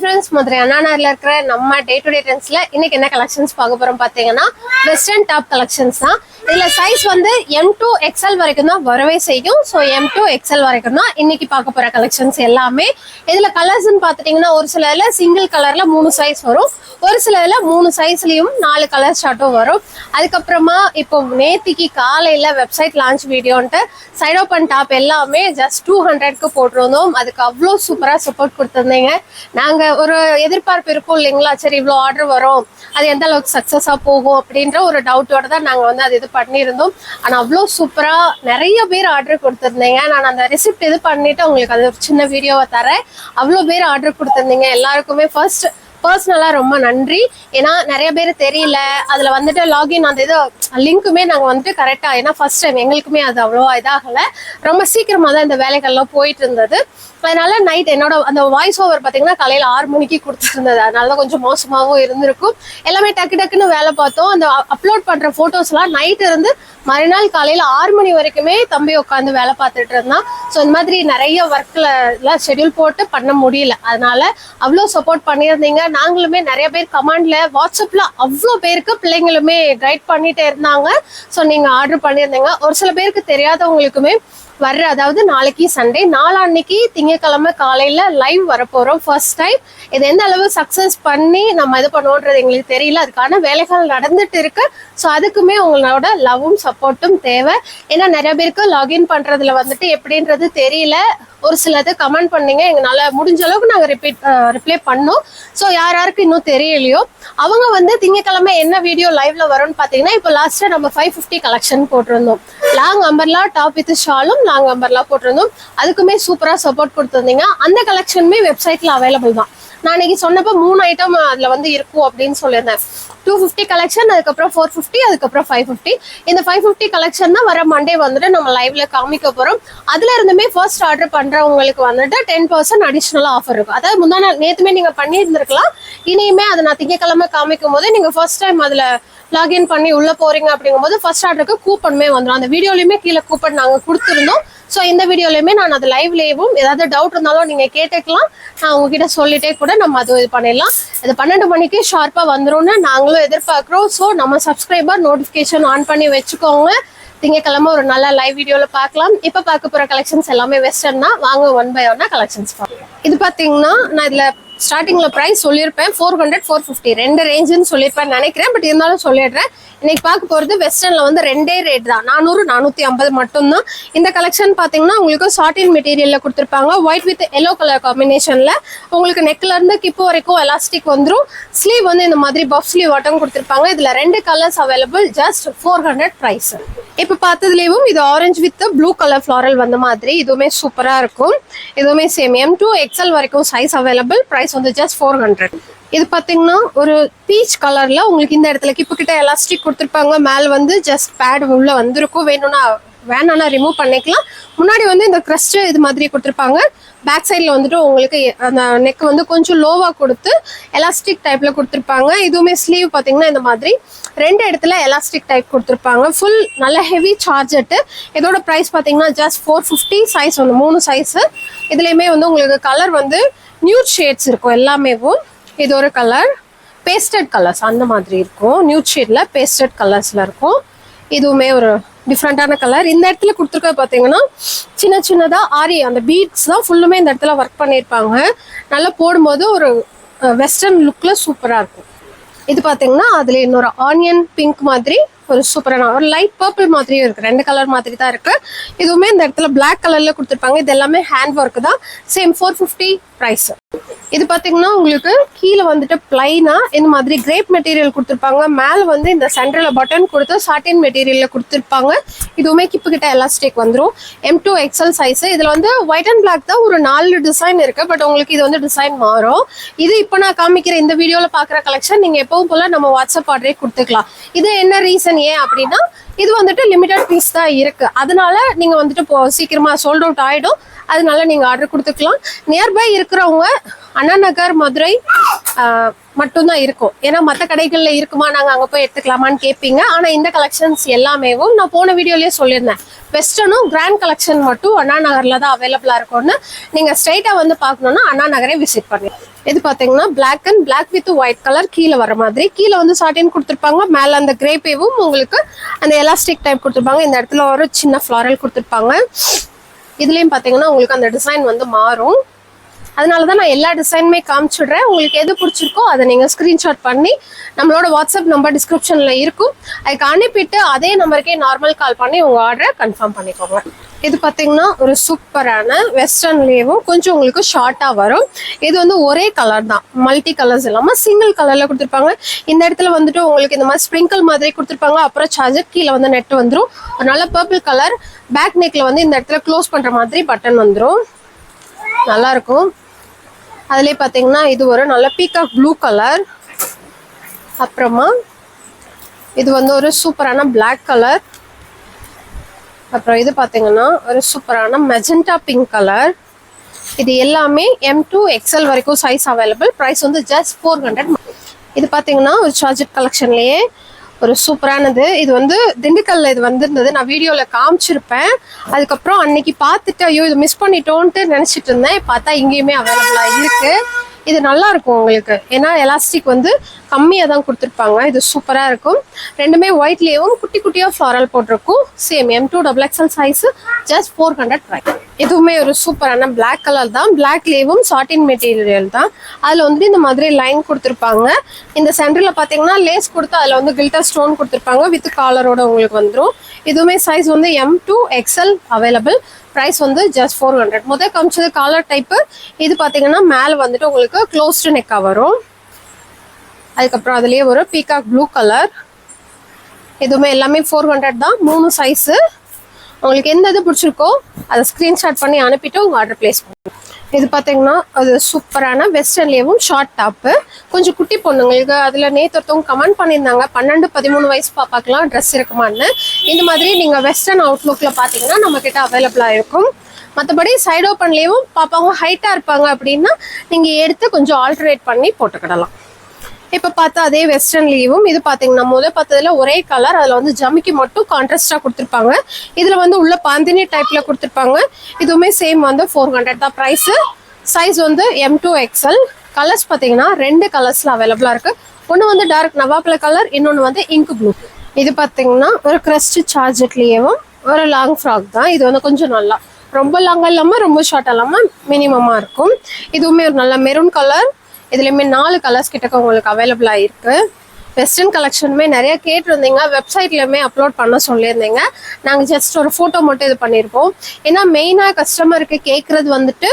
Friends Madurai அண்ணாநகரில் இருக்கிற நம்ம day to day ட்ரெண்ட்ஸில் இன்னைக்கு என்ன கலெக்ஷன்ஸ் பார்க்க போறோம் பார்த்தீங்கன்னா வெஸ்டர்ன் டாப் கலெக்ஷன்ஸ் தான். இதில் சைஸ் வந்து எம் டு எக்ஸ்எல் வரைக்கும் தான் வரவே செய்யும். ஸோ எம் டு எக்ஸ்எல் வரைக்கும் தான் இன்னைக்கு பார்க்க போற கலெக்ஷன்ஸ் எல்லாமே. இதில் கலர்ஸ்னு பார்த்துட்டிங்கன்னா ஒரு சில இதில் சிங்கிள் கலரில் மூணு சைஸ் வரும். ஒரு சில இதில் மூணு சைஸ்லேயும் நாலு கலர் ஷார்ட்டும் வரும். அதுக்கப்புறமா இப்போ நேத்திக்கு காலையில் வெப்சைட் லான்ச் வீடியோன்ட்டு சைட் ஓப்பன் டாப் எல்லாமே ஜஸ்ட் டூ ஹண்ட்ரட்க்கு போட்டிருந்தோம். அதுக்கு அவ்வளோ சூப்பராக சப்போர்ட் கொடுத்துருந்தீங்க. நாங்கள் ஒரு எதிர்பார்ப்பு இருக்கும் இல்லைங்களா? சரி இவ்வளோ ஆர்டர் வரும். அது எந்த அளவுக்கு சக்ஸஸாக போகும் அப்படின்ற ஒரு டவுட்டோட தான் நாங்கள் வந்து அது இது பண்ணியிருந்தோம். ஆனால் அவ்வளோ சூப்பராக நிறைய பேர் ஆர்டர் கொடுத்துருந்தீங்க. நான் அந்த ரெசிப்ட் இது பண்ணிட்டு உங்களுக்கு அது ஒரு சின்ன வீடியோவை தரேன். அவ்வளோ பேர் ஆர்டர் கொடுத்துருந்தீங்க. எல்லாருக்குமே ஃபர்ஸ்ட் பர்சனலாக ரொம்ப நன்றி. ஏன்னா நிறைய பேர் தெரியல. அதில் வந்துட்டு லாகின் அந்த இது லிங்க்குமே நாங்கள் வந்துட்டு கரெக்டாக ஏன்னா ஃபர்ஸ்ட் டைம் எங்களுக்குமே அது அவ்வளோவா இதாகலை. ரொம்ப சீக்கிரமாக தான் இந்த வேலைகள்லாம் போயிட்டு இருந்தது. அதனால நைட் என்னோட அந்த வாய்ஸ் ஓவர் பார்த்தீங்கன்னா காலையில் ஆறு மணிக்கு கொடுத்துருந்தது. அதனால தான் கொஞ்சம் மோசமாகவும் இருந்திருக்கும். எல்லாமே டக்கு டக்குன்னு வேலை பார்த்தோம். அந்த அப்லோட் பண்ணுற ஃபோட்டோஸ்லாம் நைட் இருந்து மறுநாள் காலையில் ஆறு மணி வரைக்குமே தம்பி உட்காந்து வேலை பார்த்துட்டு இருந்தான். ஸோ இந்த மாதிரி நிறைய ஒர்க்கில் எல்லாம் ஷெட்யூல் போட்டு பண்ண முடியல. அதனால அவ்வளோ சப்போர்ட் பண்ணியிருந்தீங்க. நாங்களுமே நிறைய பேர் கமெண்ட்ல வாட்ஸ்அப்ல அவ்வளோ பேருக்கு பிள்ளைங்களுமே கைட் பண்ணிட்டே இருந்தாங்க. ஸோ நீங்கள் ஆர்டர் பண்ணியிருந்தீங்க. ஒரு சில பேருக்கு தெரியாதவங்களுக்குமே வர்ற அதாவது நாளைக்கு சண்டே நாளான்னைக்கு திங்கக்கிழமை காலையில லைவ் வரப்போறோம். ஃபர்ஸ்ட் டைம் இது எந்த அளவு சக்சஸ் பண்ணி நம்ம இது பண்ணுவோன்றது எங்களுக்கு தெரியல. அதுக்கான வேலைகள் நடந்துட்டு இருக்கு. ஸோ அதுக்குமே உங்களோட லவ்வும் சப்போர்ட்டும் தேவை. ஏன்னா நிறைய பேருக்கு லாகின் பண்ணுறதுல வந்துட்டு எப்படின்றது தெரியல. ஒரு சிலது கமெண்ட் பண்ணீங்க எங்களால் முடிஞ்ச அளவுக்கு நாங்கள் ரிப்பீட் ரிப்ளை பண்ணோம். ஸோ யார் யாருக்கு இன்னும் தெரியலையோ அவங்க வந்து திங்கக்கிழமை என்ன வீடியோ லைவ்ல வரும்னு பார்த்தீங்கன்னா இப்போ லாஸ்ட்டாக நம்ம ஃபைவ் ஃபிஃப்டி கலெக்ஷன் போட்டிருந்தோம். லாங் அம்பர்லா டாப் வித் ஷாலும் லாங் அம்பர்லா போட்டிருந்தோம். அதுக்குமே சூப்பராக சப்போர்ட் கொடுத்துருந்தீங்க. அந்த கலெக்ஷனுமே வெப்சைட்ல அவைலபிள் தான். நான் இன்னைக்கு சொன்னப்போ மூணு ஐட்டம் அதில் வந்து இருக்கும் அப்படின்னு சொல்லியிருந்தேன். டூ ஃபிஃப்டி கலெக்ஷன் அதுக்கப்புறம் ஃபோர் ஃபிஃப்டி அதுக்கப்புறம் ஃபைவ் ஃபிஃப்டி இந்த ஃபைவ் ஃபிஃப்டி கலெக்ஷன் தான் வர மண்டே வந்துட்டு நம்ம லைவ்ல காமிக்க போகிறோம் அதுல இருந்துமே ஃபர்ஸ்ட் ஆர்டர் பண்றவங்களுக்கு வந்துட்டு டென் பர்சன்ட் அடிஷ்னலாக ஆஃபர் இருக்கும். அதாவது முந்தா நாள் நேற்றுமே நீங்கள் பண்ணியிருந்திருக்கலாம். இனியுமே அதை நான் திங்கக்கிழமை காமிக்கும் போது நீங்கள் ஃபர்ஸ்ட் டைம் அதில் லாகின் பண்ணி உள்ள போறீங்க அப்படிங்கும்போது ஃபர்ஸ்ட் ஆர்டருக்கு கூப்பனுமே வந்துடும் அந்த வீடியோலையுமே கீழே கூப்பன் நாங்கள் கொடுத்துருந்தோம். ஸோ இந்த வீடியோலையுமே நான் அது லைவ்லேயும் ஏதாவது டவுட் இருந்தாலும் நீங்கள் கேட்டுக்கலாம். நான் உங்ககிட்ட சொல்லிட்டே கூட நம்ம அது இது பண்ணிடலாம். இது பன்னெண்டு மணிக்கு ஷார்ப்பாக வந்துடும்னு நாங்களும் எதிர்பார்க்குறோம். ஸோ நம்ம சப்ஸ்கிரைபர் நோட்டிஃபிகேஷன் ஆன் பண்ணி வச்சுக்கோங்க. திங்கக்கிழமை ஒரு நல்ல லைவ் வீடியோவில் பார்க்கலாம். இப்போ பார்க்க போகிற கலெக்ஷன்ஸ் எல்லாமே வெஸ்டர்ன் தான். வாங்க ஒன் பை ஒன்னா கலெக்ஷன்ஸ் பார்க்கலாம். இது பார்த்தீங்கன்னா நான் இதில் ஸ்டார்டிங்கில் ப்ரைஸ் சொல்லியிருப்பேன். ஃபோர் ஹண்ட்ரட் ஃபோர் ஃபிஃப்டி ரெண்டு ரேஞ்சுன்னு சொல்லியிருப்பேன் நினைக்கிறேன். பட் இருந்தாலும் சொல்லிடுறேன். இன்னைக்கு பார்க்க போகிறது வெஸ்டர்னில் வந்து ரெண்டே ரேட் தான். நானூறு நானூற்றி ஐம்பது மட்டும்தான். இந்த கலெக்ஷன் பார்த்தீங்கன்னா உங்களுக்கு சாட்டின் மெட்டீரியலில் கொடுத்துருப்பாங்க. ஒயிட் வித் எல்லோ கலர் காம்பினேஷனில் உங்களுக்கு நெக்லேருந்து கிப்பு வரைக்கும் எலாஸ்டிக் வந்துடும் ஸ்லீவ் வந்து இந்த மாதிரி பஃப் ஸ்லீவ் ஆட்டம் கொடுத்துருப்பாங்க. இதில் ரெண்டு colours available just four hundred price இப்போ பார்த்ததுலேயும் இது orange with blue colour floral வந்த மாதிரி. இதுவுமே சூப்பராக இருக்கும். இதுவுமே சேம் எம் டூ எக்ஸ்எல் வரைக்கும் சைஸ் அவைலபிள் ப்ரைஸ் வந்து ஜஸ்ட் ஃபோர் ஹண்ட்ரட் இது பார்த்தீங்கன்னா ஒரு பீச் கலரில் உங்களுக்கு இந்த இடத்துல கிப்பு கிட்ட எலாஸ்டிக் கொடுத்துருப்பாங்க. மேலே வந்து ஜஸ்ட் பேட் உள்ளே வந்திருக்கும். வேணும்னா வேணாம்னா ரிமூவ் பண்ணிக்கலாம். முன்னாடி வந்து இந்த க்ரஸ்ட் இது மாதிரி கொடுத்துருப்பாங்க. பேக் சைடில் வந்துட்டு உங்களுக்கு அந்த நெக் வந்து கொஞ்சம் லோவாக கொடுத்து எலாஸ்டிக் டைப்பில் கொடுத்துருப்பாங்க. இதுவுமே ஸ்லீவ் பார்த்தீங்கன்னா இந்த மாதிரி. ரெண்டு இடத்துல எலாஸ்டிக் டைப் கொடுத்துருப்பாங்க. ஃபுல் நல்ல ஹெவி சார்ஜெட்டு இதோட ப்ரைஸ் பார்த்தீங்கன்னா ஜஸ்ட் ஃபோர் ஃபிஃப்டி சைஸ் வந்து மூணு சைஸு இதுலேயுமே வந்து உங்களுக்கு கலர் வந்து நியூட் ஷேட்ஸ் இருக்கும் எல்லாமேவும் இது ஒரு கலர் பேஸ்டட் கலர்ஸ் அந்த மாதிரி இருக்கும். நியூட் ஷேட்ல பேஸ்டட் கலர்ஸ்ல இருக்கும். இதுவுமே ஒரு டிஃப்ரெண்டான கலர் இந்த இடத்துல கொடுத்துருக்க பார்த்தீங்கன்னா சின்ன சின்னதாக ஆரி அந்த பீட்ஸ் தான் ஃபுல்லுமே இந்த இடத்துல ஒர்க் பண்ணியிருப்பாங்க. நல்லா போடும்போது ஒரு வெஸ்டர்ன் லுக்கில் சூப்பராக இருக்கும். இது பார்த்தீங்கன்னா அதில் இன்னொரு ஆனியன் பிங்க் மாதிரி ஒரு சூப்பரான ஒரு லைட் பர்பிள் மாதிரியும் இருக்குது ரெண்டு கலர் மாதிரி தான் இருக்குது இதுவுமே இந்த இடத்துல பிளாக் கலரில் கொடுத்துருப்பாங்க. இது எல்லாமே ஹேண்ட் ஒர்க் தான். சேம் ஃபோர் ஃபிஃப்டி ப்ரைஸ் இது பார்த்தீங்கன்னா உங்களுக்கு கீழே வந்துட்டு பிளைனா இந்த மாதிரி கிரேப் மெட்டீரியல் கொடுத்துருப்பாங்க. மேலே வந்து இந்த சென்டரில் பட்டன் கொடுத்து சாட்டின் மெட்டீரியலில் கொடுத்துருப்பாங்க. இதுவுமே கிப்பு கிட்ட எலாஸ்டிக் வந்துடும் எம் டூ எக்ஸல் சைஸு இதில் வந்து ஒயிட் அண்ட் பிளாக் தான் ஒரு நாலு டிசைன் இருக்குது பட் உங்களுக்கு இது வந்து டிசைன் மாறும். இது இப்போ நான் காமிக்கிற இந்த வீடியோவில் பார்க்குற கலெக்ஷன் நீங்கள் எப்பவும் போல் நம்ம வாட்ஸ்அப் ஆர்டரே கொடுத்துக்கலாம். இது என்ன ரீசன் ஏன் அப்படின்னா இது வந்துட்டு லிமிடெட் பீஸ் தான் இருக்கு. அதனால நீங்க வந்துட்டு இப்போ சீக்கிரமா சோல்ட் அவுட் ஆயிடும். அதனால நீங்க ஆர்டர் கொடுத்துக்கலாம். நியர்பை இருக்கிறவங்க அண்ணா நகர் மதுரை மட்டும்தான் இருக்கும். ஏன்னா மற்ற கடைகளில் இருக்குமா நாங்கள் அங்கே போய் எடுத்துக்கலாமான்னு கேட்பீங்க ஆனால் இந்த கலெக்ஷன்ஸ் எல்லாமேவும் நான் போன வீடியோலேயே சொல்லியிருந்தேன். வெஸ்டர்னும் கிராண்ட் கலெக்ஷன் மட்டும் அண்ணா நகரில் தான் அவைலபிளாக இருக்கும்னு நீங்கள் ஸ்ட்ரைட்டாக வந்து பார்க்கணுன்னா அண்ணா நகரே விசிட் பண்ணுங்க. இது பார்த்தீங்கன்னா black and black with white colour கீழே வர மாதிரி. கீழே வந்து சாட்டின் கொடுத்துருப்பாங்க. மேலே அந்த கிரேப்பேவும் உங்களுக்கு அந்த எலாஸ்டிக் டைப் கொடுத்துருப்பாங்க. இந்த இடத்துல ஒரு சின்ன ஃப்ளாரல் கொடுத்துருப்பாங்க. இதுலேயும் பார்த்தீங்கன்னா உங்களுக்கு அந்த டிசைன் வந்து மாறும். அதனால தான் நான் எல்லா டிசைனுமே காமிச்சிடுறேன். உங்களுக்கு எது பிடிச்சிருக்கோ அதை நீங்கள் ஸ்க்ரீன்ஷாட் பண்ணி நம்மளோட வாட்ஸ்அப் நம்பர் டிஸ்கிரிப்ஷனில் இருக்கும். அதுக்கு அனுப்பிட்டு அதே நம்பருக்கே நார்மல் கால் பண்ணி உங்கள் ஆர்டரை கன்ஃபார்ம் பண்ணிக்கோங்க. இது பார்த்தீங்கன்னா ஒரு சூப்பரான வெஸ்டர்ன்லேயும் கொஞ்சம் உங்களுக்கு ஷார்ட்டாக வரும். இது வந்து ஒரே கலர் தான். மல்டி கலர்ஸ் இல்லாமல் சிங்கிள் கலரில் கொடுத்துருப்பாங்க. இந்த இடத்துல வந்துட்டு உங்களுக்கு இந்த மாதிரி ஸ்ப்ரிங்கிள் மாதிரி கொடுத்துருப்பாங்க. அப்புறம் சார்ஜர் கீழே வந்து நெட் வந்துடும் ஒரு நல்ல பர்பிள் கலர் பேக் நெக்கில் வந்து இந்த இடத்துல க்ளோஸ் பண்ணுற மாதிரி பட்டன் வந்துடும் நல்லா இருக்கும். அதுலேயே பார்த்தீங்கன்னா இது ஒரு நல்ல பீகாக் ப்ளூ கலர் அப்புறமா இது வந்து ஒரு சூப்பரான பிளாக் கலர் அப்புறம் இது பார்த்தீங்கன்னா ஒரு சூப்பரான மெஜெண்டா பிங்க் கலர் இது எல்லாமே எம் டூ எக்ஸல் வரைக்கும் சைஸ் அவைலபிள் ப்ரைஸ் வந்து ஜஸ்ட் ஃபோர் ஹண்ட்ரட் இது பார்த்தீங்கன்னா ஒரு சார்ஜர் கலெக்ஷன்லேயே ஒரு சூப்பரானது. இது வந்து திண்டுக்கல்ல இது வந்திருந்தது. நான் வீடியோவில் காமிச்சிருப்பேன். அதுக்கப்புறம் அன்னைக்கு பார்த்துட்டு ஐயோ இது மிஸ் பண்ணிட்டோன்ட்டு நினச்சிட்டு இருந்தேன். பார்த்தா இங்கேயுமே அவைலபிளாக இருக்கு. இது நல்லா இருக்கும் உங்களுக்கு. ஏன்னா எலாஸ்டிக் வந்து கம்மியாக தான் கொடுத்துருப்பாங்க. இது சூப்பராக இருக்கும். ரெண்டுமே ஒயிட்லேயும் குட்டி குட்டியாக ஃப்ளாரல் போட்டிருக்கும். Same M to double XL size just four hundred price இதுவுமே ஒரு சூப்பரான பிளாக் கலர் தான். பிளாக்லேயும் சாட்டின் மெட்டீரியல் தான். அதில் வந்து இந்த மாதிரி லைன் கொடுத்துருப்பாங்க. இந்த சென்டரில் பார்த்தீங்கன்னா லேஸ் கொடுத்து அதில் வந்து கில்டர் ஸ்டோன் கொடுத்துருப்பாங்க. வித் காலரோட உங்களுக்கு வந்துடும் இதுவுமே சைஸ் வந்து M to XL available price வந்து ஜஸ்ட் ஃபோர் ஹண்ட்ரட் முதல் காமிச்சது காலர் டைப்பு இது பார்த்தீங்கன்னா மேலே வந்துட்டு உங்களுக்கு க்ளோஸ்டு நெக்காக வரும். அதுக்கப்புறம் அதுலேயே ஒரு பீகாக் ப்ளூ கலர் எதுவுமே எல்லாமே ஃபோர் ஹண்ட்ரட் தான். மூணு சைஸு உங்களுக்கு எந்த இது பிடிச்சிருக்கோ அதை ஸ்க்ரீன்ஷாட் பண்ணி அனுப்பிட்டு உங்கள் ஆர்டர் ப்ளேஸ் பண்ணுவோம் இது பார்த்தீங்கன்னா அது சூப்பரான வெஸ்டர்ன்லேயும் ஷார்ட் டாப்பு கொஞ்சம் குட்டி பொண்ணுங்களுக்கு அதில் நேற்று ஒருத்தவங்க கமெண்ட் பண்ணியிருந்தாங்க. பன்னெண்டு பதிமூணு வயசு பாப்பாக்கெலாம் ட்ரெஸ் இருக்குமான்னு. இந்த மாதிரி நீங்கள் வெஸ்டர்ன் அவுட்லுக்கில் பார்த்தீங்கன்னா நம்மக்கிட்ட அவைலபிளாக இருக்கும். மற்றபடி சைட் ஓப்பன்லேயும் பாப்பாங்க ஹைட்டாக இருப்பாங்க அப்படின்னா நீங்கள் எடுத்து கொஞ்சம் ஆல்டரேட் பண்ணி போட்டுக்கிடலாம். இப்போ பார்த்தா அதே வெஸ்டர்ன் லீவும் இது பார்த்தீங்கன்னா முதல் பார்த்ததுல ஒரே கலர் அதில் வந்து ஜமிக்கு மட்டும் கான்ட்ராஸ்டாக கொடுத்துருப்பாங்க. இதில் வந்து உள்ள பாந்தினி டைப்பில் கொடுத்துருப்பாங்க. இதுவுமே சேம் வந்து ஃபோர் ஹண்ட்ரட் தான் ப்ரைஸு சைஸ் வந்து எம் டூ எக்ஸ்எல் கலர்ஸ் பார்த்தீங்கன்னா ரெண்டு கலர்ஸில் அவைலபிளாக இருக்குது ஒன்று வந்து டார்க் நவாப்பில் கலர் இன்னொன்று வந்து இங்க் ப்ளூ இது பார்த்தீங்கன்னா ஒரு க்ரஸ்ட் சார்ஜெட்லேயும் ஒரு லாங் ஃப்ராக் தான். இது வந்து கொஞ்சம் நல்லா ரொம்ப லாங்காக இல்லாமல் ரொம்ப ஷார்ட் இல்லாமல் மினிமமாக இருக்கும். இதுவுமே ஒரு நல்ல மெரூன் கலர் இதுலேயுமே நாலு கலர்ஸ் கிட்டக்க உங்களுக்கு அவைலபிளாக இருக்கு வெஸ்டர்ன் கலெக்ஷனுமே நிறைய கேட்டிருந்தீங்க. வெப்சைட்லையுமே அப்லோட் பண்ண சொல்லியிருந்தீங்க. நாங்கள் ஜஸ்ட் ஒரு ஃபோட்டோ மட்டும் இது பண்ணியிருப்போம் ஏன்னா மெயினாக கஸ்டமருக்கு கேட்குறது வந்துட்டு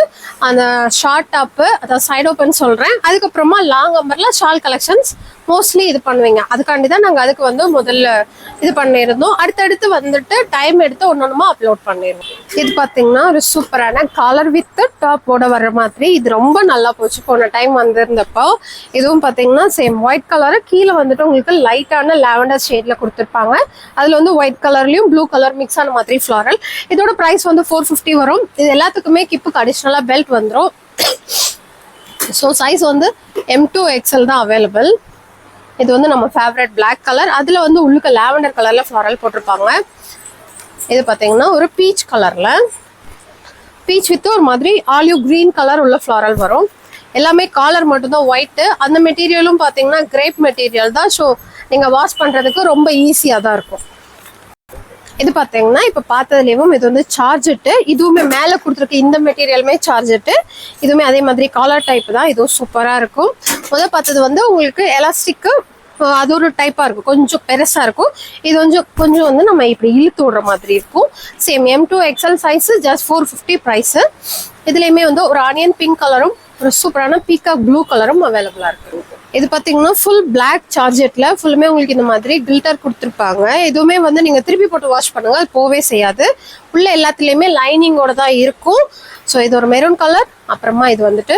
அந்த ஷார்ட் டாப்பு அதாவது சைட் ஓப்பன் சொல்கிறேன் அதுக்கப்புறமா லாங் அம்பரில் ஷால் கலெக்ஷன்ஸ் மோஸ்ட்லி இது பண்ணுவீங்க. அதுக்காண்டி தான் நாங்கள் அதுக்கு வந்து முதல்ல இது பண்ணியிருந்தோம். அடுத்தடுத்து வந்துட்டு டைம் எடுத்து ஒன்று ஒன்றுமா அப்லோட் பண்ணிடுவோம் இது பார்த்தீங்கன்னா ஒரு சூப்பரான காலர் வித் டாப்போட வர்ற மாதிரி. இது ரொம்ப நல்லா போச்சு. போன டைம் வந்திருந்தப்போ இதுவும் பார்த்தீங்கன்னா சேம் ஒயிட் கலரு கீழே வந்துட்டு உங்களுக்கு லைட்டான லாவெண்டர் ஷேட்ல கொடுத்துருப்பாங்க. அதில் வந்து ஒயிட் கலர்லையும் ப்ளூ கலர் மிக்ஸ் ஆன மாதிரி ஃப்ளாரல் இதோட ப்ரைஸ் வந்து ஃபோர் ஃபிஃப்டி வரும். இது எல்லாத்துக்குமே கிப்புக்கு அடிஷ்னலாக பெல்ட் வந்துடும் ஸோ சைஸ் வந்து எம் டூ எக்ஸ்எல் தான் அவைலபிள் இது வந்து நம்ம ஃபேவரட் பிளாக் கலர் அதில் வந்து உள்ளுக்கு லாவெண்டர் கலரில் ஃப்ளாரல் போட்டிருப்பாங்க. இது பார்த்தீங்கன்னா ஒரு பீச் கலரில் பீச் வித்து ஒரு மாதிரி ஆலிவ் க்ரீன் கலர் உள்ள ஃப்ளாரல் வரும். எல்லாமே காலர் மட்டும்தான் ஒயிட்டு அந்த மெட்டீரியலும் பார்த்தீங்கன்னா கிரேப் மெட்டீரியல் தான். ஸோ நீங்கள் வாஷ் பண்ணுறதுக்கு ரொம்ப ஈஸியாக தான் இருக்கும். இது பார்த்தீங்கன்னா இப்போ பார்த்ததுலேயும் இது வந்து சார்ஜெட்டு இதுவுமே மேலே கொடுத்துருக்க இந்த மெட்டீரியலுமே சார்ஜெட்டு இதுவுமே அதே மாதிரி காலர் டைப் தான். இதுவும் சூப்பராக இருக்கும். முதல் பார்த்தது வந்து உங்களுக்கு எலாஸ்டிக்கு அது ஒரு டைப்பாக இருக்கும். கொஞ்சம் பெருசாக இருக்கும். இது கொஞ்சம் கொஞ்சம் வந்து நம்ம இப்படி இழுத்து விடுற மாதிரி இருக்கும். Same M to XL size just four fifty price இதுலேயுமே வந்து ஒரு ஆனியன் பிங்க் கலரும் ஒரு சூப்பரான பீக்கா ப்ளூ கலரும் அவைலபிளாக இருக்கு. இது பார்த்தீங்கன்னா ஃபுல் பிளாக் சார்ஜெட்டில் ஃபுல்லுமே உங்களுக்கு இந்த மாதிரி கில்டர் கொடுத்துருப்பாங்க. எதுவுமே வந்து நீங்கள் திருப்பி போட்டு வாஷ் பண்ணுங்க. அது போவே செய்யாது. உள்ள எல்லாத்துலேயுமே லைனிங்கோட தான் இருக்கும். ஸோ இது ஒரு மெரூன் கலர் அப்புறமா இது வந்துட்டு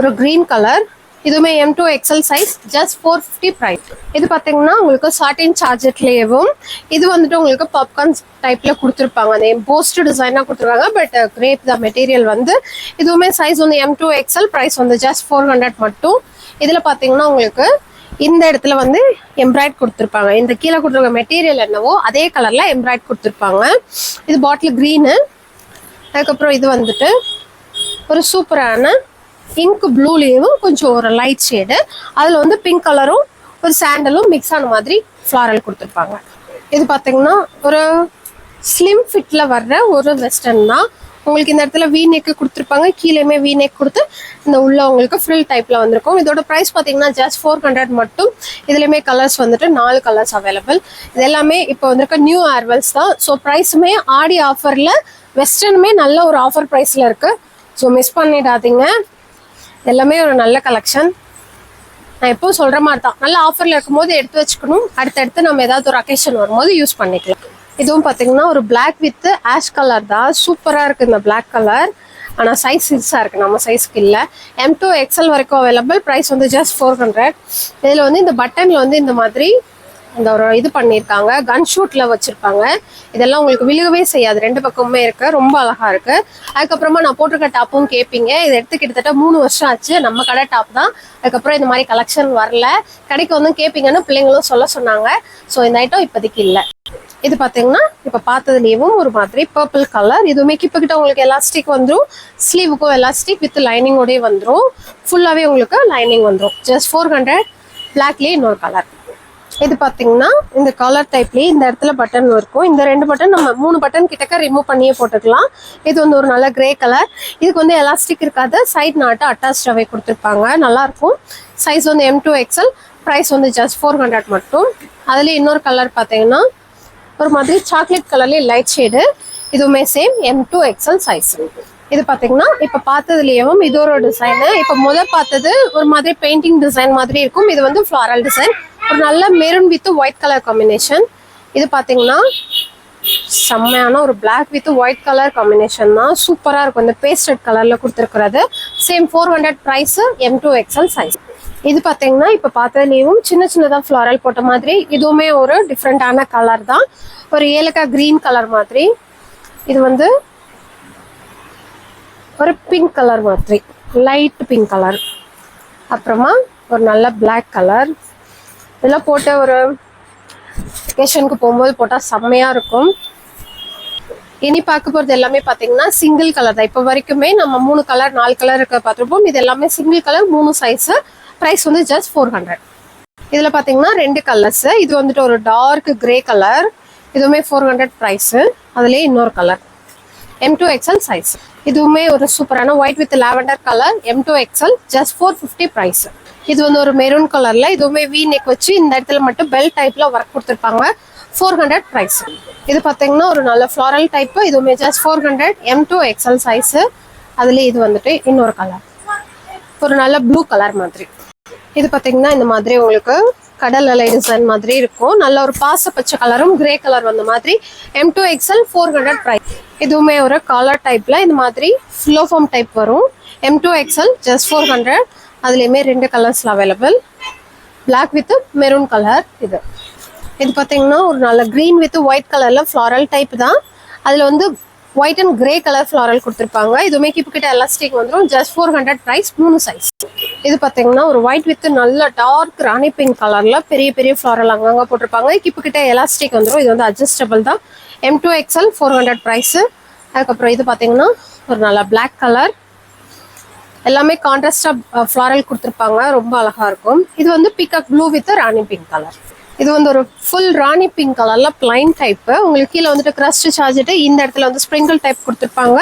ஒரு க்ரீன் கலர் இதுவுமே M to XL size just four fifty price இது பார்த்தீங்கன்னா உங்களுக்கு சாட்டின் சார்ஜெட்லேயும் இது வந்துட்டு உங்களுக்கு பாப்கார்ன் டைப்பில் கொடுத்துருப்பாங்க. அந்த போஸ்ட் டிசைனாக கொடுத்துருக்காங்க but uh, crepe the material வந்து. இதுவுமே சைஸ் வந்து எம் டூ எக்ஸல் ப்ரைஸ் வந்து ஜஸ்ட் ஃபோர் ஹண்ட்ரட் மட்டும். இதில் பார்த்தீங்கன்னா உங்களுக்கு இந்த இடத்துல வந்து எம்ப்ராய்ட் கொடுத்துருப்பாங்க. இந்த கீழே கொடுத்துருக்க மெட்டீரியல் என்னவோ அதே கலரில் எம்ப்ராய்ட் கொடுத்துருப்பாங்க. இது பாட்டில் க்ரீனு அதுக்கப்புறம் இது வந்துட்டு ஒரு சூப்பரான இங்க் ப்ளூலேயும் கொஞ்சம் ஒரு லைட் ஷேடு அதில் வந்து பிங்க் கலரும் ஒரு சாண்டலும் மிக்ஸ் ஆன மாதிரி ஃப்ளாரல் கொடுத்துருப்பாங்க. இது பார்த்தீங்கன்னா ஒரு ஸ்லிம் ஃபிட்டில் வர்ற ஒரு வெஸ்டர்ன் தான். உங்களுக்கு இந்த இடத்துல வி நெக்கு கொடுத்துருப்பாங்க. கீழேயுமே வி நெக் கொடுத்து இந்த உள்ள உங்களுக்கு ஃப்ரில் டைப்பில் வந்திருக்கும். இதோட ப்ரைஸ் பார்த்தீங்கன்னா ஜஸ்ட் ஃபோர் ஹண்ட்ரட் மட்டும். இதுலேயுமே கலர்ஸ் வந்துட்டு நாலு கலர்ஸ் அவைலபிள் இது எல்லாமே இப்போ வந்திருக்க நியூ ஆர்வல்ஸ் தான். ஸோ ப்ரைஸுமே ஆடி ஆஃபரில் வெஸ்டர்னுமே நல்ல ஒரு ஆஃபர் ப்ரைஸில் இருக்குது ஸோ மிஸ் பண்ணிடாதீங்க. எல்லாமே ஒரு நல்ல கலெக்ஷன் நான் எப்பவும் சொல்கிற மாதிரி தான் நல்ல ஆஃபரில் இருக்கும்போது எடுத்து வச்சுக்கணும். அடுத்தடுத்து நம்ம ஏதாவது ஒரு அக்கேஷன் வரும்போது யூஸ் பண்ணிக்கலாம். இதுவும் பார்த்தீங்கன்னா ஒரு பிளாக் வித் ஆஷ் கலர் தான். சூப்பராக இருக்குது இந்த பிளாக் கலர் ஆனால் சைஸ் சிக்ஸாக இருக்குது நம்ம சைஸ்க்கு இல்லை. எம் டூ எக்ஸல் வரைக்கும் அவைலபிள் ப்ரைஸ் வந்து ஜஸ்ட் ஃபோர் ஹண்ட்ரட் இதில் வந்து இந்த பட்டனில் வந்து இந்த மாதிரி இந்த ஒரு இது பண்ணியிருக்காங்க. கன் ஷூட்ல இதெல்லாம் உங்களுக்கு விழுகவே செய்யாது. ரெண்டு பக்கமுமே இருக்கு. ரொம்ப அழகாக இருக்கு. அதுக்கப்புறமா நான் போட்டிருக்க டாப்பும் கேட்பீங்க இதை எடுத்து கிட்டத்தட்ட மூணு வருஷம் ஆச்சு. நம்ம கடை டாப் தான். அதுக்கப்புறம் இந்த மாதிரி கலெக்ஷன் வரல. கடைக்கு வந்து கேட்பீங்கன்னு பிள்ளைங்களும் சொல்ல சொன்னாங்க. ஸோ இந்த ஐட்டம் இப்போதைக்கு இல்லை. இது பார்த்தீங்கன்னா இப்போ பார்த்ததுலேயும் ஒரு மாதிரி பர்பிள் கலர் இதுவுமே கிட்ட கிட்ட உங்களுக்கு எலாஸ்டிக் வந்துடும் ஸ்லீவுக்கும் எலாஸ்டிக் வித் லைனிங்கோடய வந்துடும் ஃபுல்லாகவே உங்களுக்கு லைனிங் வந்துடும் ஜஸ்ட் ஃபோர் ஹண்ட்ரட் பிளாக்லேயே இன்னொரு கலர் இது பார்த்தீங்கன்னா இந்த காலர் டைப்லேயே இந்த இடத்துல பட்டன் இருக்கும். இந்த ரெண்டு பட்டன் நம்ம மூணு பட்டன் கிட்டக்க ரிமூவ் பண்ணியே போட்டுக்கலாம். இது வந்து ஒரு நல்ல கிரே கலர் இதுக்கு வந்து எலாஸ்டிக் இருக்காது. சைட் நாட்டு அட்டாச்டாவே கொடுத்துருப்பாங்க. நல்லாயிருக்கும் சைஸ் வந்து எம் டூ எக்ஸல் ப்ரைஸ் வந்து ஜஸ்ட் ஃபோர் ஹண்ட்ரட் மட்டும். அதுலேயே இன்னொரு கலர் பார்த்தீங்கன்னா ஒரு மாதிரி சாக்லேட் கலர்லேயே லைட் ஷேடு இதுவுமே same M to XL size இது பார்த்தீங்கன்னா இப்போ பார்த்ததுலேயும் இது ஒரு டிசைனு இப்போ முதல் பார்த்தது ஒரு மாதிரி பெயிண்டிங் டிசைன் மாதிரி இருக்கும். இது வந்து ஃப்ளாரல் டிசைன் ஒரு நல்ல maroon with white colour combination இது பார்த்தீங்கன்னா செம்மையான ஒரு black with white colour combination தான். சூப்பராக இருக்கும். இந்த பேஸ்டட் கலரில் கொடுத்துருக்கிறது. Same four hundred price M to XL size இது பார்த்தீங்கன்னா இப்போ பார்த்ததுலேயும் சின்ன சின்னதாக ஃப்ளாரல் போட்ட மாதிரி இதுவுமே ஒரு டிஃப்ரெண்ட்டான கலர் தான். ஒரு ஏலக்காய் க்ரீன் கலர் மாதிரி. இது வந்து ஒரு பிங்க் கலர் மாதிரி. லைட் பிங்க் கலர் அப்புறமா ஒரு நல்ல பிளாக் கலர் இதெல்லாம் போட்டு ஒரு வெக்கேஷனுக்கு போகும்போது போட்டால் செம்மையாக இருக்கும். இனி பார்க்க போகிறது எல்லாமே பார்த்தீங்கன்னா சிங்கிள் கலர் தான். இப்போ வரைக்குமே நம்ம மூணு கலர் நாலு கலர் இருக்க பார்த்துருப்போம். இது எல்லாமே சிங்கிள் கலர் மூணு சைஸு ப்ரைஸ் வந்து ஜஸ்ட் ஃபோர் ஹண்ட்ரட் இதில் பார்த்தீங்கன்னா ரெண்டு கலர்ஸு இது வந்துட்டு ஒரு டார்க் கிரே கலர் இதுவுமே ஃபோர் ஹண்ட்ரட் ப்ரைஸு அதுலேயே இன்னொரு colour M to XL size இதுவுமே ஒரு சூப்பரான white with lavender colour M to XL just four fifty price இது வந்து ஒரு மெரூன் கலர்ல இதுவுமே வி நெக் வச்சு இந்த இடத்துல மட்டும் பெல் டைப்ல ஒர்க் கொடுத்துருப்பாங்க. ஃபோர் ஹண்ட்ரட் ப்ரைஸ் இது பார்த்தீங்கன்னா ஒரு நல்ல ஃப்ளாரல் டைப்பு இதுவுமே just four hundred M to XL size அதுலேயே இது வந்துட்டு இன்னொரு கலர் ஒரு நல்ல ப்ளூ கலர் மாதிரி. இது பார்த்தீங்கன்னா இந்த மாதிரி உங்களுக்கு கடல் அலை டிசைன் மாதிரி இருக்கும். நல்ல ஒரு பாச பச்சை கலரும் கிரே கலர் வந்த மாதிரி M to XL four hundred price இதுவுமே ஒரு காலர் டைப்ல இந்த மாதிரி ஃப்ளோஃபார்ம் டைப் வரும். M to XL just four hundred அதுலேயுமே ரெண்டு கலர்ஸில் available black with maroon colour இது. இது பார்த்தீங்கன்னா ஒரு நல்ல க்ரீன் வித் ஒயிட் கலர்ல ஃப்ளாரல் டைப் தான். அதில் வந்து white and grey colour floral கொடுத்துருப்பாங்க. இதுவுமே கிப்பு கிட்ட எலாஸ்டிக் வந்துடும் ஜஸ்ட் ஃபோர் ஹண்ட்ரட் ப்ரைஸ் மூணு சைஸ் இது பார்த்தீங்கன்னா ஒரு ஒயிட் வித் நல்ல டார்க் ராணி பிங்க் கலர்ல பெரிய பெரிய ஃப்ளாரல் அங்கங்கே போட்டிருப்பாங்க. கிப்பு கிட்ட எலாஸ்டிக் வந்துடும் இது வந்து அட்ஜஸ்டபிள் தான். M to XL four hundred price அதுக்கப்புறம் இது பார்த்தீங்கன்னா ஒரு நல்ல பிளாக் கலர் எல்லாமே கான்ட்ராஸ்டாக ஃப்ளாரல் கொடுத்துருப்பாங்க. ரொம்ப அழகா இருக்கும். இது வந்து peacock blue with Rani pink colour இது வந்து ஒரு ஃபுல் ராணி பிங்க் கலர்ல பிளைன் டைப்பு உங்களுக்கு கீழே வந்துட்டு கிரஸ்ட் சார்ஜிட்டு இந்த இடத்துல வந்து ஸ்ப்ரிங்கிள் டைப் கொடுத்துருப்பாங்க.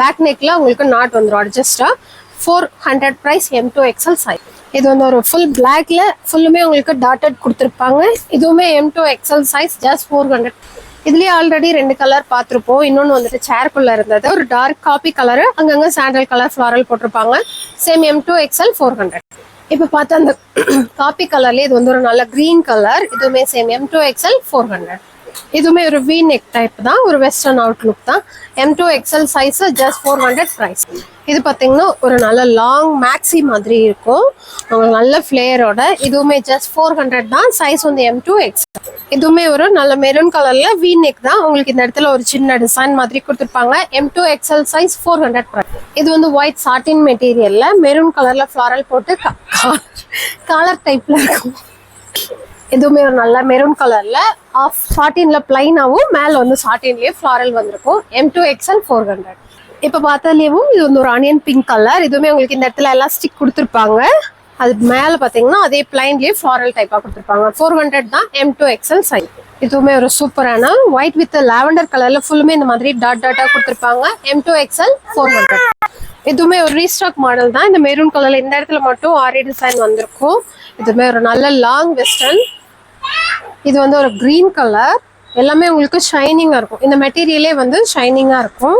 பேக் நெக்ல உங்களுக்கு நாட் வந்துடும் அட்ஜஸ்டா four hundred price M to XL size இது வந்து ஒரு ஃபுல் பிளாக்ல ஃபுல்லுமே உங்களுக்கு டாட்டட் கொடுத்துருப்பாங்க. இதுவுமே M to XL size just four hundred இதுலயே ஆல்ரெடி ரெண்டு கலர் பார்த்துருப்போம். இன்னொன்று வந்துட்டு சேர்க்குள்ள இருந்தது. ஒரு டார்க் காப்பி கலர் அங்கங்க சாண்டல் கலர் ஃபிளாரல் போட்டிருப்பாங்க. Same M to XL four hundred இப்போ பார்த்தா அந்த காப்பி கலர்லேயே இது வந்து ஒரு நல்ல க்ரீன் கலர் இதுவுமே same M to XL four hundred இதுவுமே ஒரு வி நெக் டைப் தான் ஒரு வெஸ்டர்ன் அவுட்லுக் தான். M to XL size just four hundred price இது பார்த்தீங்கன்னா ஒரு நல்ல லாங் மேக்ஸி மாதிரி இருக்கும். உங்களுக்கு நல்ல ஃப்ளேயரோட இதுவுமே ஜஸ்ட் ஃபோர் ஹண்ட்ரட் தான் சைஸ் வந்து எம் டூ எக்ஸல் இதுவுமே ஒரு நல்ல மெரூன் கலரில் வி நெக் தான். உங்களுக்கு இந்த இடத்துல ஒரு சின்ன டிசைன் மாதிரி கொடுத்துருப்பாங்க. M to XL size four hundred price இது வந்து ஒயிட் சாட்டின் மெட்டீரியலில் மெரூன் கலரில் ஃப்ளாரல் போட்டு காலர் டைப்பில் இருக்கும். இதுவுமே ஒரு நல்ல மெரூன் கலர்ல ஆஃப் சாட்டின்ல பிளைனாவும் மேல வந்து சாட்டின்லயே ஃபிளாரல் வந்திருக்கும். M to XL four hundred இப்போ பார்த்ததுலேயும் இது வந்து ஒரு ஆனியன் பிங்க் கலர் இதுவுமே உங்களுக்கு இந்த இடத்துல எல்லாம் ஸ்டிக் கொடுத்துருப்பாங்க. அது மேலே பார்த்தீங்கன்னா அதே பிளைன்லேயே ஃப்ளாரல் டைப்பாக கொடுத்துருப்பாங்க. ஃபோர் ஹண்ட்ரட் தான் எம் டூ எக்ஸ்எல் சைஸ் இதுவுமே ஒரு சூப்பரான ஒயிட் வித் லாவெண்டர் கலர்ல ஃபுல்லுமே இந்த மாதிரி டாட் டாட்டாக கொடுத்துருப்பாங்க. M to XL four hundred இதுவுமே ஒரு ரீஸ்டாக் மாடல் தான். இந்த மெரூன் கலர்ல இந்த இடத்துல மட்டும் ஆரி டிசைன் வந்திருக்கும். இதுவுமே ஒரு நல்ல லாங் வெஸ்டர்ன் இது வந்து ஒரு க்ரீன் கலர் எல்லாமே உங்களுக்கு ஷைனிங்காக இருக்கும். இந்த மெட்டீரியலே வந்து ஷைனிங்காக இருக்கும்.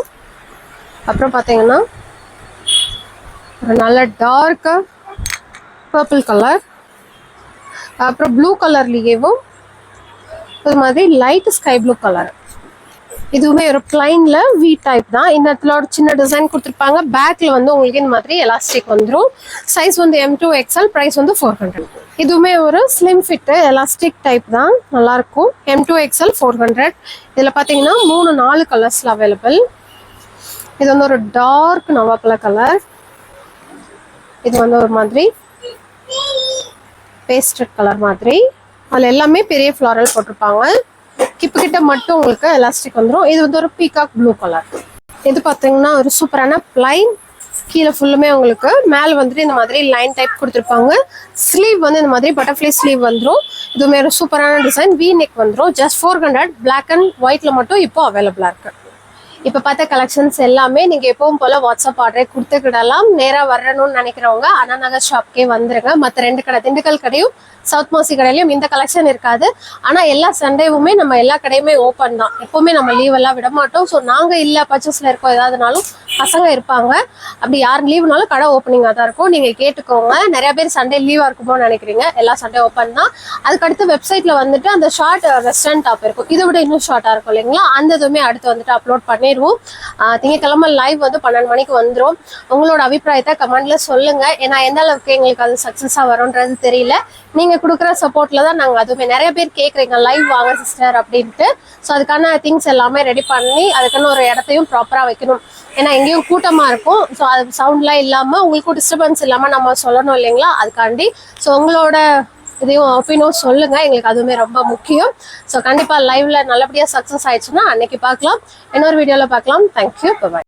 அப்புறம் பார்த்தீங்கன்னா ஒரு நல்ல டார்க்கு பர்பிள் கலர் அப்புறம் ப்ளூ கலர்லேயேவும் இது மாதிரி லைட் ஸ்கை ப்ளூ கலர் இதுவுமே ஒரு பிளைன்ல வி டைப் தான். இந்த இடத்துல ஒரு சின்ன டிசைன் கொடுத்துருப்பாங்க. பேக்ல வந்து உங்களுக்கு இந்த மாதிரி எலாஸ்டிக் வந்துடும் சைஸ் வந்து எம் டூ எக்ஸ்எல் ப்ரைஸ் வந்து ஃபோர் ஹண்ட்ரட் இதுவுமே ஒரு ஸ்லிம் ஃபிட்டு எலாஸ்டிக் டைப் தான். நல்லா இருக்கும் M to XL four hundred இதில் பார்த்தீங்கன்னா மூணு நாலு கலர்ஸில் அவைலபிள் இது வந்து ஒரு டார்க் நவாப்பழ கலர் இது வந்து ஒரு மாதிரி பேஸ்டட் கலர் மாதிரி. அதில் எல்லாமே பெரிய ஃப்ளாரல் போட்டிருப்பாங்க. கிப்பு கிட்ட மட்டும் உங்களுக்கு எலாஸ்டிக் வந்துடும் இது வந்து ஒரு பீகாக் ப்ளூ கலர் இது பார்த்தீங்கன்னா ஒரு சூப்பரான பிளைன் கீழே ஃபுல்லுமே உங்களுக்கு மேலே வந்துட்டு இந்த மாதிரி லைன் டைப் கொடுத்துருப்பாங்க. ஸ்லீவ் வந்து இந்த மாதிரி பட்டர்ஃப்ளை ஸ்லீவ் வந்துடும் இதுவுமே ஒரு சூப்பரான டிசைன் வி நெக் வந்துடும் just four hundred black and ஒயிட்ல மட்டும் இப்போ அவைலபிளாக இருக்கு. இப்போ பார்த்த கலெக்ஷன்ஸ் எல்லாமே நீங்கள் எப்பவும் போல் வாட்ஸ்அப் ஆர்டரே கொடுத்துக்கிடலாம் நேராக வரணும்னு நினைக்கிறவங்க அண்ணா நகர் ஷாப்க்கே வந்துருங்க. மற்ற ரெண்டு கடை திண்டுக்கல் கடையும் சவுத் மாசி கடையிலையும் இந்த கலெக்ஷன் இருக்காது. ஆனால் எல்லா சண்டேவுமே நம்ம எல்லா கடையுமே ஓப்பன் தான். எப்போவுமே நம்ம லீவ் எல்லாம் விட மாட்டோம். ஸோ நாங்கள் இல்லை பர்ச்சேஸில் இருக்கோம் ஏதாவதுனாலும் பசங்க இருப்பாங்க. அப்படி யார் லீவுனாலும் கடை ஓப்பனிங்காக தான் இருக்கும். நீங்கள் கேட்டுக்கோங்க. நிறைய பேர் சண்டே லீவாக இருக்குமோ நினைக்கிறீங்க. எல்லா சண்டே ஓப்பன் தான். அதுக்கடுத்து வெப்சைட்டில் வந்துட்டு அந்த ஷார்ட் வெஸ்டர்ன் டாப் இருக்கும். இதை விட இன்னும் ஷார்ட்டாக இருக்கும் இல்லைங்களா? அந்த இதுவுமே அடுத்து வந்துட்டு அப்லோட் பண்ணி ஆஹ் திங்கக்கிழமை லைவ் வந்து பன்னெண்டு மணிக்கு வந்துடும் உங்களோட அபிப்பிராயத்தை கமெண்ட்ல சொல்லுங்க. ஏன்னா எந்த அளவுக்கு எங்களுக்கு அது சக்ஸஸாக வரும்ன்றது தெரியல. நீங்கள் கொடுக்குற சப்போர்ட்டில் தான் நாங்கள் அதுவுமே நிறைய பேர் கேட்குறீங்க லைவ் வாங்க சிஸ்டர் அப்படின்ட்டு. ஸோ அதுக்கான திங்ஸ் எல்லாமே ரெடி பண்ணி அதுக்கான ஒரு இடத்தையும் ப்ராப்பராக வைக்கணும். ஏன்னா எங்கேயும் கூட்டமாக இருக்கும். ஸோ அது சவுண்ட்லாம் இல்லாமல் உங்களுக்கும் டிஸ்டர்பன்ஸ் இல்லாமல் நம்ம சொல்லணும் இல்லைங்களா? அதுக்காண்டி. ஸோ உங்களோட இதையும் ஒப்பீனியும் சொல்லுங்கள் எங்களுக்கு அதுவுமே ரொம்ப முக்கியம். ஸோ கண்டிப்பாக லைவ்ல நல்லபடியாக சக்ஸஸ் ஆயிடுச்சுன்னா அன்னைக்கு பார்க்கலாம். இன்னொரு வீடியோவில் பார்க்கலாம். Thank you bye